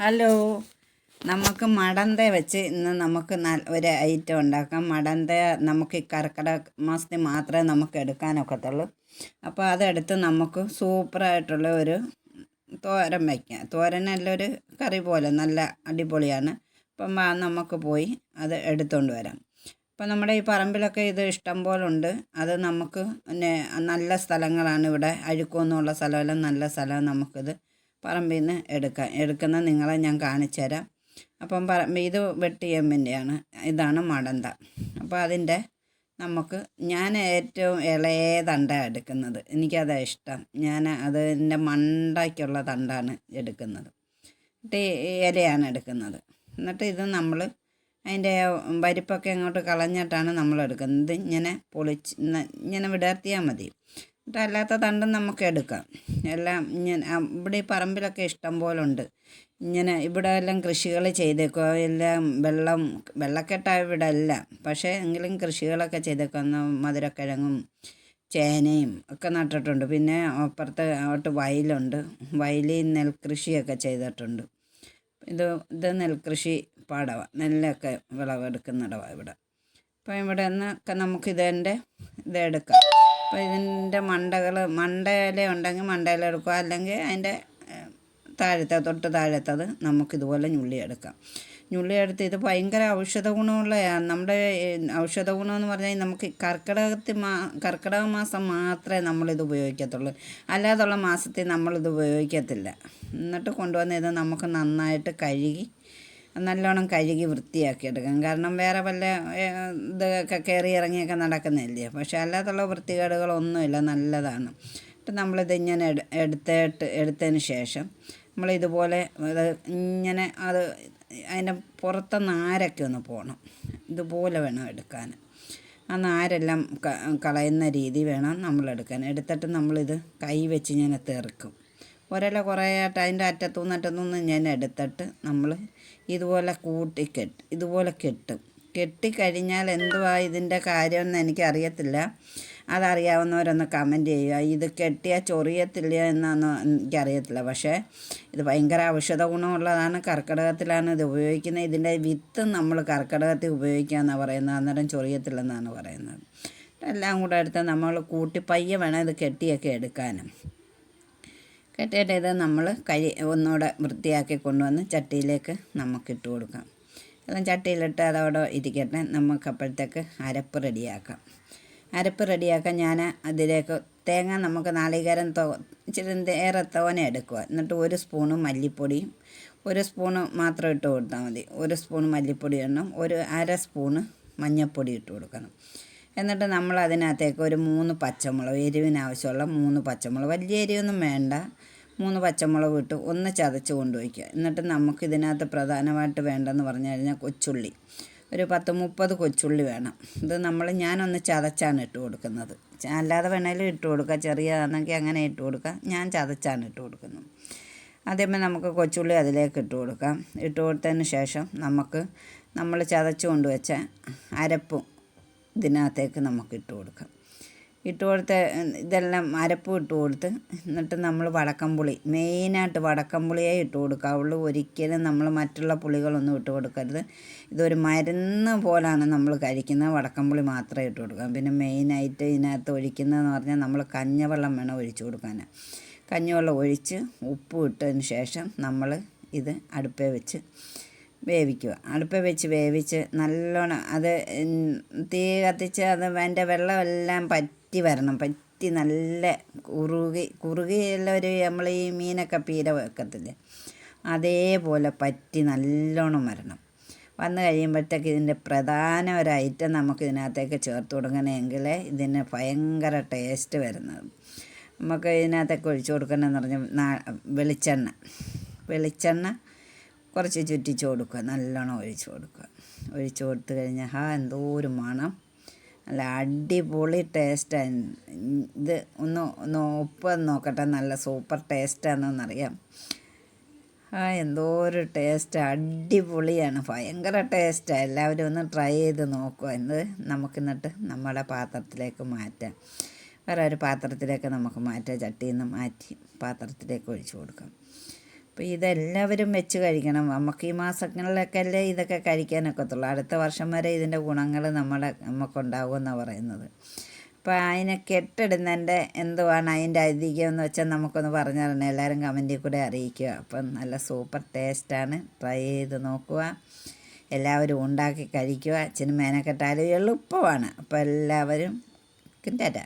Hello. നമുക്ക് മടന്ത വെച്ച് ഇന്ന് നമുക്ക് ഒരു ഐറ്റം ഉണ്ടാക്കാം. മടന്ത നമുക്ക് ഈ കർക്കിടക മാസത്തിൽ മാത്രമേ നമുക്ക് എടുക്കാനൊക്കത്തുള്ളൂ അപ്പോൾ അതെടുത്ത് നമുക്ക് സൂപ്പറായിട്ടുള്ള ഒരു തോരൻ വയ്ക്കാം. തോരനല്ല ഒരു കറി പോലെ നല്ല അടിപൊളിയാണ്. അപ്പം നമുക്ക് പോയി അത് എടുത്തുകൊണ്ട് വരാം. അപ്പം നമ്മുടെ ഈ പറമ്പിലൊക്കെ ഇത് ഇഷ്ടം പോലെ ഉണ്ട്. അത് നമുക്ക് പിന്നെ നല്ല സ്ഥലങ്ങളാണ് ഇവിടെ. അഴുക്കൊന്നുമുള്ള സ്ഥലമെല്ലാം നല്ല സ്ഥലം നമുക്കിത്. പറമ്പിൽ നിന്ന് എടുക്കാം എടുക്കുന്ന നിങ്ങളെ ഞാൻ കാണിച്ചു തരാം അപ്പം പറമ്പ് ഇത് വെട്ടിയമ്മിന്റെയാണ് ഇതാണ് മടന്ത. അപ്പോൾ അതിന്റെ നമുക്ക് ഞാൻ ഏറ്റവും ഇളയ തണ്ടാണ് എടുക്കുന്നത്. എനിക്കത് ഇഷ്ടം. ഞാൻ അതിന്റെ മണ്ടയ്ക്കുള്ള തണ്ടാണ് എടുക്കുന്നത്. എന്നിട്ട് ഇലയാണ് എടുക്കുന്നത്. എന്നിട്ട് ഇത് നമ്മൾ അതിന്റെ വരിപ്പൊക്കെ അങ്ങോട്ട് കളഞ്ഞിട്ടാണ് നമ്മൾ എടുക്കുന്നത് ഇങ്ങനെ പൊളിച്ച് ഇങ്ങനെ വിടർത്തിയാൽ മതി. എന്നിട്ട് അല്ലാത്ത തണ്ടും നമുക്ക് എടുക്കാം. എല്ലാം ഇങ്ങനെ ഇവിടെ ഈ പറമ്പിലൊക്കെ ഇഷ്ടം പോലെ ഉണ്ട്. ഇങ്ങനെ ഇവിടെ എല്ലാം കൃഷികൾ ചെയ്തേക്കുക എല്ലാം വെള്ളം വെള്ളക്കെട്ടായ ഇവിടെ അല്ല പക്ഷേ എങ്കിലും കൃഷികളൊക്കെ ചെയ്തേക്കുന്ന മധുരക്കിഴങ്ങും ചേനയും ഒക്കെ നട്ടിട്ടുണ്ട്. പിന്നെ അപ്പുറത്ത് അങ്ങോട്ട് വയലുണ്ട്. വയലിൽ നെൽകൃഷിയൊക്കെ ചെയ്തിട്ടുണ്ട്. ഇത് ഇത് നെൽകൃഷി പാടവ. നെല്ലൊക്കെ വിളവെടുക്കുന്നിടവാണ് ഇവിടെ. അപ്പോൾ ഇവിടെ നിന്നൊക്കെ നമുക്കിതെന്റെ ഇതെടുക്കാം അപ്പോൾ ഇതിന്റെ മണ്ടകൾ മണ്ടയില ഉണ്ടെങ്കിൽ മണ്ടയില എടുക്കുക. അല്ലെങ്കിൽ അതിന്റെ താഴത്തെ തൊട്ട് താഴത്തത് നമുക്കിതുപോലെ ഞുള്ളിയെടുക്കാം. ഞുള്ളിയെടുത്ത് ഇത് ഭയങ്കര ഔഷധ ഗുണമുള്ളതാണ് നമ്മുടെ ഔഷധ ഗുണമെന്ന് പറഞ്ഞാൽ നമുക്ക് കർക്കിടകത്തിൽ മാ കർക്കിടക മാസം മാത്രമേ നമ്മളിത് ഉപയോഗിക്കത്തുള്ളൂ. അല്ലാതുള്ള മാസത്തിൽ നമ്മളിത് ഉപയോഗിക്കത്തില്ല. എന്നിട്ട് കൊണ്ടുവന്ന് ഇത് നമുക്ക് നന്നായിട്ട് കഴുകി നല്ലോണം കഴുകി വൃത്തിയാക്കി എടുക്കാം കാരണം വേറെ വല്ല ഇതൊക്കെ കയറി ഇറങ്ങിയൊക്കെ നടക്കുന്നില്ലേ പക്ഷേ അല്ലാത്തുള്ള വൃത്തികേടുകളൊന്നുമില്ല. നല്ലതാണ്. അപ്പം നമ്മളിത് ഇങ്ങനെ എടു എടുത്തിട്ട് എടുത്തതിന് ശേഷം നമ്മളിതുപോലെ ഇത് ഇങ്ങനെ അത് അതിന്റെ പുറത്തെ നാരൊക്കെ ഒന്ന് പോകണം ഇതുപോലെ വേണം എടുക്കാൻ. ആ നാരെല്ലാം കളയുന്ന രീതി വേണം നമ്മളെടുക്കാൻ. എടുത്തിട്ട് നമ്മളിത് കൈ വെച്ച് ഇങ്ങനെ തെറുക്കും. ഒരല കുറേ ആയിട്ട് അതിന്റെ അറ്റത്തുനിന്ന് അറ്റത്തുനിന്ന് ഞാൻ എടുത്തിട്ട് നമ്മൾ ഇതുപോലെ കൂട്ടി കെട്ട് ഇതുപോലെ കെട്ടും. കെട്ടിക്കഴിഞ്ഞാൽ എന്തുവാ ഇതിന്റെ കാര്യമെന്ന് എനിക്കറിയത്തില്ല. അതറിയാവുന്നവരൊന്ന് കമന്റ് ചെയ്യുക. ഇത് കെട്ടിയാൽ ചൊറിയത്തില്ല എന്നാന്ന് എനിക്കറിയത്തില്ല. പക്ഷേ ഇത് ഭയങ്കര ഔഷധ ഗുണമുള്ളതാണ്. കർക്കിടകത്തിലാണ് ഇത് ഉപയോഗിക്കുന്നത്. ഇതിന്റെ വിത്ത് നമ്മൾ കർക്കിടകത്തിൽ ഉപയോഗിക്കുക എന്നാണ് പറയുന്നത്. അന്നേരം ചൊറിയത്തില്ലെന്നാണ് പറയുന്നത്. എല്ലാം കൂടെ എടുത്ത് നമ്മൾ കൂട്ടി പയ്യെ വേണം ഇത് കെട്ടിയൊക്കെ എടുക്കാനും. കെട്ടിയിട്ട് ഇത് നമ്മൾ കഴി ഒന്നുകൂടെ വൃത്തിയാക്കി കൊണ്ടുവന്ന് ചട്ടിയിലേക്ക് നമുക്കിട്ട് കൊടുക്കാം. എല്ലാം ചട്ടിയിലിട്ട് അതവിടെ ഇരിക്കട്ടെ. നമുക്ക് അപ്പോഴത്തേക്ക് അരപ്പ് റെഡിയാക്കാം. അരപ്പ് റെഡിയാക്കാൻ ഞാൻ അതിലേക്ക് തേങ്ങ നമുക്ക് നാളികേരം തോ ഇച്ചിരി ഏറെ തോന എടുക്കുക. എന്നിട്ട് ഒരു സ്പൂണ് മല്ലിപ്പൊടിയും ഒരു സ്പൂണ് മാത്രം ഇട്ട് കൊടുത്താൽ മതി. ഒരു സ്പൂൺ മല്ലിപ്പൊടി ഇടണം ഒരു അര സ്പൂണ് മഞ്ഞൾപ്പൊടി ഇട്ട് കൊടുക്കണം. എന്നിട്ട് നമ്മൾ അതിനകത്തേക്ക് ഒരു മൂന്ന് പച്ചമുളക് എരിവിനാവശ്യമുള്ള മൂന്ന് പച്ചമുളക്. വലിയ എരിവൊന്നും വേണ്ട. മൂന്ന് പച്ചമുളക് ഇട്ട് ഒന്ന് ചതച്ച് കൊണ്ടുവയ്ക്കുക. എന്നിട്ട് നമുക്ക് ഇതിനകത്ത് പ്രധാനമായിട്ട് വേണ്ടെന്ന് പറഞ്ഞു കഴിഞ്ഞാൽ കൊച്ചുള്ളി. ഒരു പത്ത് മുപ്പത് കൊച്ചുള്ളി വേണം. ഇത് നമ്മൾ ഞാനൊന്ന് ചതച്ചാണ് ഇട്ട് കൊടുക്കുന്നത്. അല്ലാതെ വേണേലും ഇട്ട് കൊടുക്കുക ചെറിയതാണെങ്കിൽ അങ്ങനെ ഇട്ട് കൊടുക്കുക ഞാൻ ചതച്ചാണ് ഇട്ട് കൊടുക്കുന്നത്. അതേപോലെ നമുക്ക് കൊച്ചുള്ളി അതിലേക്ക് ഇട്ട് കൊടുക്കാം. ഇട്ട് കൊടുത്തതിന് ശേഷം നമുക്ക് നമ്മൾ ചതച്ച് കൊണ്ടുവച്ച അരപ്പും ഇതിനകത്തേക്ക് നമുക്ക് ഇട്ട് കൊടുക്കാം. ഇട്ട് കൊടുത്ത് ഇതെല്ലാം അരപ്പും ഇട്ട് കൊടുത്ത് എന്നിട്ട് നമ്മൾ വടക്കംപുളി. മെയിനായിട്ട് വടക്കംപുളിയേ ഇട്ട് കൊടുക്കാവുള്ളൂ. ഒരിക്കലും നമ്മൾ മറ്റുള്ള പുളികളൊന്നും ഇട്ട് കൊടുക്കരുത്. ഇതൊരു മരുന്ന് പോലാണ് നമ്മൾ കഴിക്കുന്നത്. വടക്കംപുളി മാത്രമേ ഇട്ട് കൊടുക്കാം പിന്നെ മെയിനായിട്ട് ഇതിനകത്ത് ഒഴിക്കുന്നതെന്ന് പറഞ്ഞാൽ നമ്മൾ കഞ്ഞവെള്ളം വേണം ഒഴിച്ചു കൊടുക്കാൻ. കഞ്ഞിവെള്ളം ഒഴിച്ച് ഉപ്പ് ഇട്ടതിന് ശേഷം നമ്മൾ ഇത് അടുപ്പേ വെച്ച് വേവിക്കുക. അടുപ്പിൽ വെച്ച് വേവിച്ച് നല്ലോണം അത് തീ കത്തിച്ച് അത് അതിന്റെ വെള്ളമെല്ലാം പറ്റി വരണം. പറ്റി നല്ല കുറുകി കുറുകിയുള്ള ഒരു നമ്മൾ ഈ മീനൊക്കെ പീര വെക്കത്തില്ലേ? അതേപോലെ പറ്റി നല്ലോണം വരണം. വന്നു കഴിയുമ്പോഴത്തേക്ക് ഇതിന്റെ പ്രധാന ഒരു ഐറ്റം നമുക്ക് ഇതിനകത്തേക്ക് ചേർത്ത് കൊടുക്കണമെങ്കിൽ ഇതിന് ഭയങ്കര ടേസ്റ്റ് വരുന്നത്. നമുക്ക് ഇതിനകത്തേക്ക് ഒഴിച്ചു കൊടുക്കണമെന്ന് പറഞ്ഞാൽ വെളിച്ചെണ്ണ. വെളിച്ചെണ്ണ കുറച്ച് ചുറ്റിച്ച് കൊടുക്കുക നല്ലോണം ഒഴിച്ച് കൊടുക്കുക. ഒഴിച്ച് കൊടുത്തു കഴിഞ്ഞാൽ ഹാ എന്തോ ഒരു മണം. നല്ല അടിപൊളി ടേസ്റ്റാണ് ഇത് ഒന്ന് ഒന്ന് ഉപ്പ് നോക്കട്ടെ നല്ല സൂപ്പർ ടേസ്റ്റാണെന്നറിയാം ആ എന്തോ ഒരു ടേസ്റ്റ് അടിപൊളിയാണ് ഭയങ്കര ടേസ്റ്റാണ് എല്ലാവരും ഒന്ന് ട്രൈ ചെയ്ത് നോക്കുക. എന്ത്? നമുക്ക് എന്നിട്ട് നമ്മുടെ പാത്രത്തിലേക്ക് മാറ്റാം. വേറെ ഒരു പാത്രത്തിലേക്ക് നമുക്ക് മാറ്റാം. ചട്ടിയിൽ നിന്ന് മാറ്റി പാത്രത്തിലേക്ക് ഒഴിച്ചു കൊടുക്കാം. അപ്പോൾ ഇതെല്ലാവരും വെച്ച് കഴിക്കണം. നമുക്ക് ഈ മാസങ്ങളിലൊക്കെ ഇതൊക്കെ കഴിക്കാനൊക്കത്തുള്ളൂ. അടുത്ത വർഷം വരെ ഇതിന്റെ ഗുണങ്ങൾ നമ്മുടെ എന്ന് പറയുന്നത്. അപ്പോൾ അതിനെ കെട്ടിടുന്നതിന്റെ എന്തുവാണ് അതിന്റെ ഐതിഹ്യം എന്ന് വെച്ചാൽ നമുക്കൊന്ന് പറഞ്ഞു തരണം. എല്ലാവരും കമന്റിൽ കൂടെ അറിയിക്കുക. അപ്പം നല്ല സൂപ്പർ ടേസ്റ്റാണ് ട്രൈ ചെയ്ത് നോക്കുക. എല്ലാവരും ഉണ്ടാക്കി കഴിക്കുക. അച്ഛനും മേനക്കെട്ടാലും എളുപ്പമാണ്. അപ്പോൾ എല്ലാവരും ടാറ്റ.